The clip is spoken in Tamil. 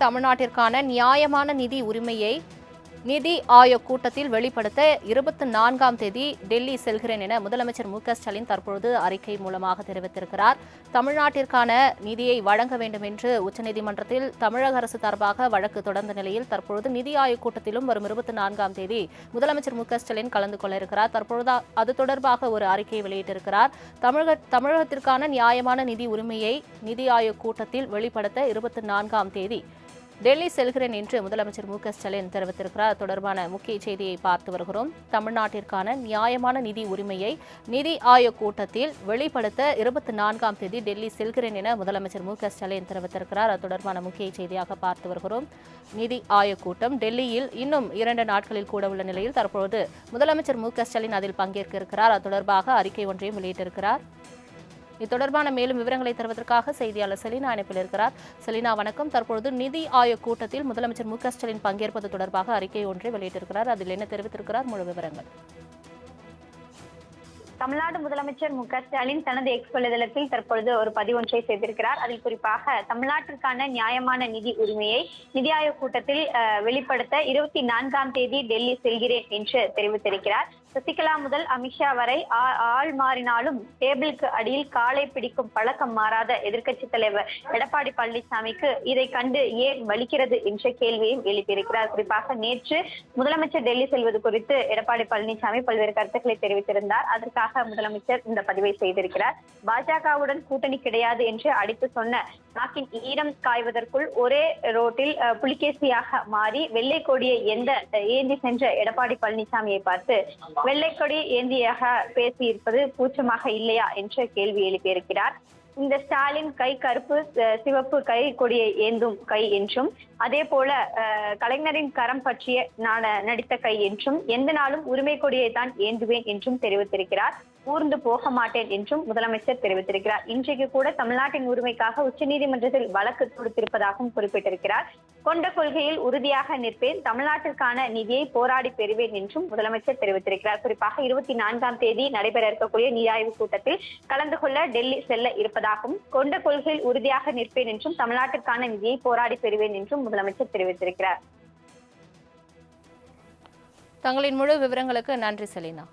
தமிழ்நாட்டிற்கான நியாயமான நிதி உரிமையை நிதி ஆயோக் கூட்டத்தில் வெளிப்படுத்த இருபத்தி நான்காம் தேதி டெல்லி செல்கிறேன் என முதலமைச்சர் மு ஸ்டாலின் தற்பொழுது அறிக்கை மூலமாக தெரிவித்திருக்கிறார். தமிழ்நாட்டிற்கான நிதியை வழங்க வேண்டும் என்று உச்சநீதிமன்றத்தில் தமிழக அரசு சார்பாக வழக்கு தொடர்ந்த நிலையில் தற்பொழுது நிதி ஆயோக் கூட்டத்திலும் வரும் இருபத்தி நான்காம் தேதி முதலமைச்சர் மு ஸ்டாலின் கலந்து கொள்ள இருக்கிறார். தற்பொழுது அது தொடர்பாக ஒரு அறிக்கையை வெளியிட்டிருக்கிறார். தமிழக தமிழகத்திற்கான நியாயமான நிதி உரிமையை நிதி ஆயோக் கூட்டத்தில் வெளிப்படுத்த இருபத்தி நான்காம் தேதி டெல்லி செல்கிறேன் என்று முதலமைச்சர் மு ஸ்டாலின் தெரிவித்திருக்கிறார். தொடர்பான முக்கிய செய்தியை பார்த்து வருகிறோம். தமிழ்நாட்டிற்கான நியாயமான நிதி உரிமையை நிதி ஆயோக் கூட்டத்தில் வெளிப்படுத்த இருபத்தி நான்காம் தேதி டெல்லி செல்கிறேன் என முதலமைச்சர் மு ஸ்டாலின் தெரிவித்திருக்கிறார். அது தொடர்பான முக்கிய செய்தியாக பார்த்து வருகிறோம். நிதி ஆயோக் கூட்டம் டெல்லியில் இன்னும் இரண்டு நாட்களில் கூட உள்ள நிலையில் தற்பொழுது முதலமைச்சர் மு ஸ்டாலின் அதில் பங்கேற்க இருக்கிறார். அது தொடர்பாக அறிக்கை ஒன்றையும் வெளியிட்டிருக்கிறார். இது தொடர்பான மேலும் விவரங்களை தருவதற்காக செய்தியாளர் செலினா இணைப்பில் இருக்கிறார். செலினா வணக்கம். தற்பொழுது நிதி ஆயோக் கூட்டத்தில் முதலமைச்சர் மு க ஸ்டாலின் பங்கேற்பது தொடர்பாக அறிக்கை ஒன்றை வெளியிட்டிருக்கிறார். அதில் என்ன தெரிவித்திருக்கிறார்? முழு விவரங்கள். தமிழ்நாடு முதலமைச்சர் மு ஸ்டாலின் தனது எக்ஸ் வலைதளத்தில் தற்பொழுது ஒரு பதிவொன்றை செய்திருக்கிறார். அதில் குறிப்பாக தமிழ்நாட்டிற்கான நியாயமான நிதி உரிமையை நிதி ஆயோக் கூட்டத்தில் அஹ், வெளிப்படுத்த இருபத்தி நான்காம் தேதி டெல்லி செல்கிறேன் என்று தெரிவித்திருக்கிறார். சசிகலா முதல் அமித்ஷா வரை ஆள் மாறினாலும் டேபிளுக்கு அடியில் காலை பிடிக்கும் பழக்கம் மாறாத எதிர்க்கட்சி தலைவர் எடப்பாடி பழனிசாமிக்கு இதை கண்டு ஏன் வலிக்கிறது என்ற கேள்வியையும் எழுப்பியிருக்கிறார். குறிப்பாக நேற்று முதலமைச்சர் டெல்லி செல்வது குறித்து எடப்பாடி பழனிசாமி பல்வேறு கருத்துக்களை தெரிவித்திருந்தார். அதற்காக முதலமைச்சர் இந்த பதிவை செய்திருக்கிறார். பாஜகவுடன் கூட்டணி கிடையாது என்று அடித்து சொன்ன நாக்கின் ஈரம் காய்வதற்குள் ஒரே ரோட்டில் அஹ், புலிகேசியாக மாறி வெள்ளை கொடியை எந்த ஏந்தி சென்ற எடப்பாடி பழனிசாமியை பார்த்து வெள்ளைக்கொடி ஏந்தியாக பேசியிருப்பது கூச்சமாக இல்லையா என்ற கேள்வி எழுப்பியிருக்கிறார். இந்த ஸ்டாலின் கை கருப்பு அஹ், சிவப்பு கை கொடியை ஏந்தும் கை என்றும் அதே போல அஹ், கலைஞரின் கரம் பற்றிய நான் நடித்த கை என்றும் எந்த நாளும் உரிமை கொடியை தான் ஏந்துவேன் என்றும் தெரிவித்திருக்கிறார். ஊர்ந்து போக மாட்டேன் என்றும் முதலமைச்சர் தெரிவித்திருக்கிறார். இன்றைக்கு கூட தமிழ்நாட்டின் உரிமைக்காக உச்சநீதிமன்றத்தில் வழக்கு தொடுத்திருப்பதாகவும் குறிப்பிட்டிருக்கிறார். கொண்ட கொள்கையில் உறுதியாக நிற்பேன். தமிழ்நாட்டிற்கான நிதியை போராடி பெறுவேன் என்றும் முதலமைச்சர் தெரிவித்திருக்கிறார். குறிப்பாக இருபத்தி நான்காம் தேதி நடைபெற இருக்கக்கூடிய நீராய்வு கூட்டத்தில் கலந்து கொள்ள டெல்லி செல்ல இருப்பதாகவும் கொண்ட கொள்கையில் உறுதியாக நிற்பேன் என்றும் தமிழ்நாட்டிற்கான நிதியை போராடி பெறுவேன் என்றும் முதலமைச்சர் தெரிவித்திருக்கிறார். தங்களின் முழு விவரங்களுக்கு நன்றி செலினா.